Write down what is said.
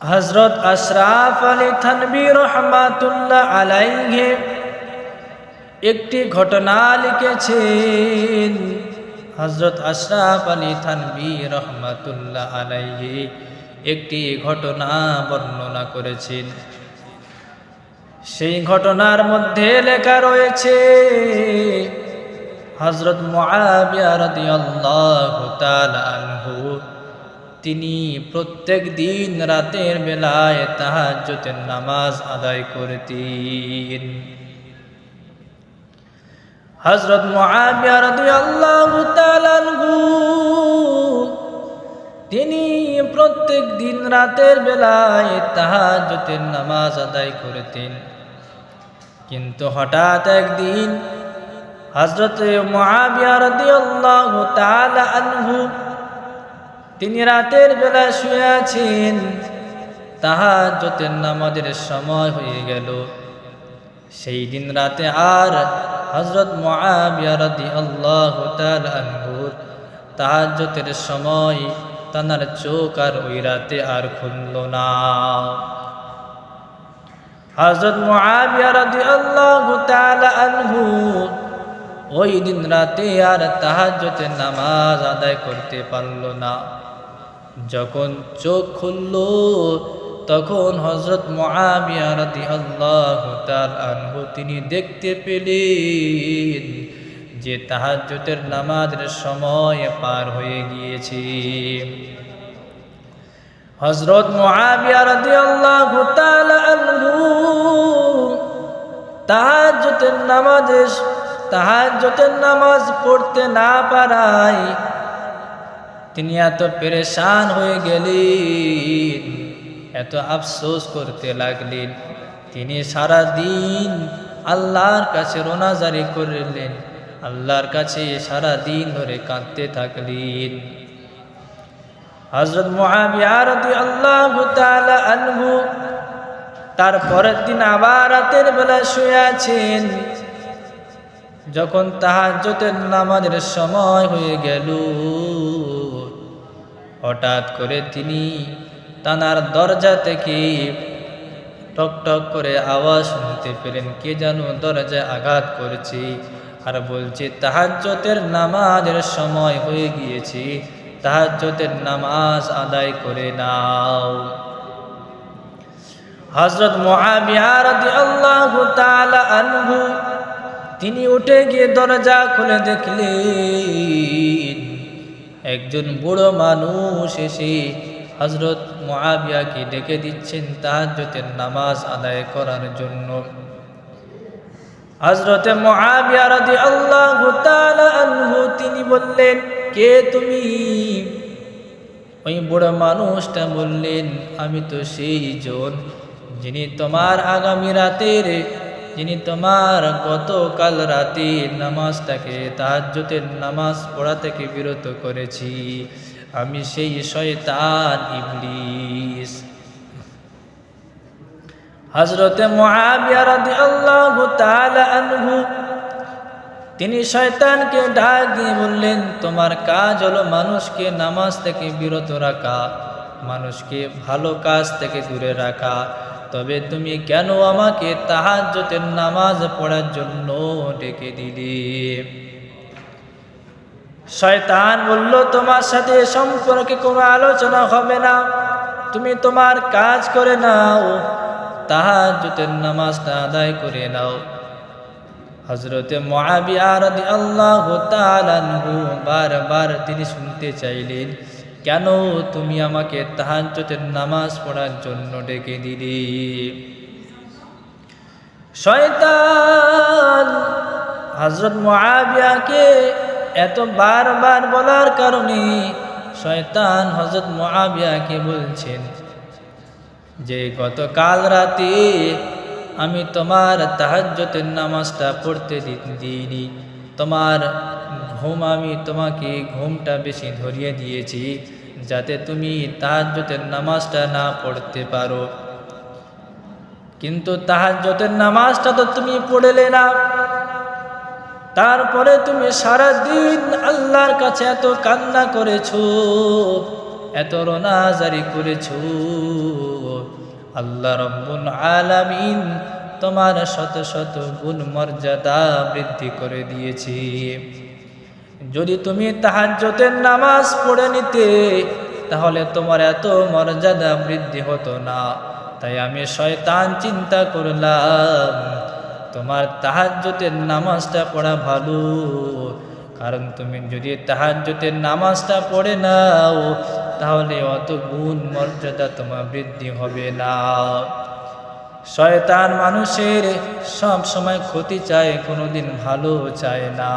হজরত আশরাফ আলী থানবী রহমাতুল্লাহ আলাইহে একটি ঘটনা লিখেছেন। হজরত আশরাফ আলী থানবী রহমাতুল্লাহ আলাইহে একটি ঘটনা বর্ণনা করেছেন। সেই ঘটনার মধ্যে লেখা রয়েছে হজরত মুআবিয়া রাদিয়াল্লাহু তাআলা আনহু তিনি প্রত্যেক দিন রাতের বেলায় তাহাজ্জুদের নামাজ আদায় করতেন। হজরত তিনি প্রত্যেক দিন রাতের বেলায় তাহাজ্জুদের নামাজ আদায় করতেন। কিন্তু হঠাৎ একদিন হজরত মুআবিয়া রাদিয়াল্লাহু তাআলা আনহু তিনি রাতের বেলা শুয়ে আছেন। তাহাজ্জুদের নামাজের সময় হয়ে গেল। সেই দিন রাতে আর হজরত আনহুর তাহাজ্জুদের সময় তানার চোখ আর ওই রাতে আর খুলল না। হজরত তাআলা আনহু ওই দিন রাতে আর তাহাজ্জুদের নামাজ আদায় করতে পারল না। যখন চোখ খুলল, তখন হজরত মুআবিয়া রাদিয়াল্লাহু তাআলা আনহু তিনি দেখতে পেলেন যে তাহাজ্জুদের নামাজের সময় পার হয়ে গিয়েছে। হজরত মুআবিয়া রাদিয়াল্লাহু তাআলা আনহু তাহাজ্জুদের নামাজে পড়তে না পারায় তিনি এত পেরেশান হয়ে গেলেন, এত আফসোস করতে লাগলেন। তিনি সারা দিন আল্লাহর কাছে রোনাজারি করলেন, আল্লাহর কাছে সারা দিন ধরে কাঁদতে থাকলেন। হজরত মহাবিয়ারতি আল্লাহ আনহু তার পরের দিন আবার রাতের বেলা শুয়ে আছেন। যখন তাহাজ্জতের নামাজের সময় হয়ে গেল, হঠাৎ করে তিনি তানার দরজা থেকে টক টক করে আওয়াজ শুনতে পেলেন। কে যেন দরজায় আঘাত করেছে আর বলছে তাহাজ্জতের নামাজের সময় হয়ে গিয়েছে তাহাজ্জতের নামাজ আদায় করে নাও। হজরত রাদিয়াল্লাহু তাআলা আনহু তিনি উঠে গিয়ে দরজা খুলে দেখলেন একজন বুড়ো মানুষ এসে হজরত মহাবিয়াকে ডেকে দিচ্ছেন তাহাজ্জতের নামাজ আদায় করার জন্য। হজরতে মহাবিয়া রাদি আল্লাহ তিনি বললেন, কে তুমি? ওই বুড়ো মানুষটা বললেন, আমি তো সেই জন যিনি তোমার আগামী রাতের যিনি তোমার গতকাল রাতে নামাজটাকে তাহাজ্জতের নামাজ পড়া থেকে বিরত করেছি। আমি সেই শয়তান ইবলিস। হজরতে আনহু, তিনি শয়তানকে ডাক দিয়ে বললেন, তোমার কাজ হলো মানুষকে নামাজ থেকে বিরত রাখা, মানুষকে ভালো কাজ থেকে দূরে রাখা। তবে তুমি কেন আমাকে তাহাজ্জতের নামাজ পড়ার জন্য ডেকে দিলে? শয়তান বলল, তোমার সাথে সম্পর্কে কোনো আলোচনা হবে না। তুমি তোমার কাজ করে নাও তাহাজ্জতের নামাজটা আদায় করে নাও। হজরতে মহাবিয়ারদি আল্লাহ বারবার তিনি শুনতে চাইলেন। কেন তুমি আমাকে তাহাজ্জতের নামাজ পড়ার জন্য ডেকে দিলে? শয়তান হজরত মহাবিয়াকে এত বারবার বলার কারণে শয়তান হজরত মহাবিয়াকে বলছেন যে, গতকাল রাতে আমি তোমার তাহাজ্যতের নামাজটা পড়তে দিইনি। তোমার ঘুম আমি তোমাকে ঘুমটা বেশি ধরিয়ে দিয়েছি। যাতে তুমি তাহাজ্যতের নামাজটা না পড়তে পারো। কিন্তু তাহাজ্যতের নামাজটা তো তুমি পড়লে না। তারপরে তুমি সারা দিন আল্লাহর কাছে এত কান্না করেছ, এত রোনাজারি করেছ। আল্লাহ রব্বুল আলামিন তোমার শত শত গুণ মর্যাদা বৃদ্ধি করে দিয়েছি। যদি তুমি তাহাজ্জতের নামাজ পড়ে নিতে, তাহলে তোমার এত মর্যাদা বৃদ্ধি হতো না। তাই আমি শয়তান চিন্তা করলাম, তোমার তাহাজ্জতের নামাজটা পড়া ভালো। কারণ তুমি যদি তাহাজ্জতের নামাজটা পড়ে নাও, তাহলে অত গুণ মর্যাদা তোমার বৃদ্ধি হবে না। শয়তান মানুষের সব সময় ক্ষতি চায়, কোনোদিন ভালো চায় না।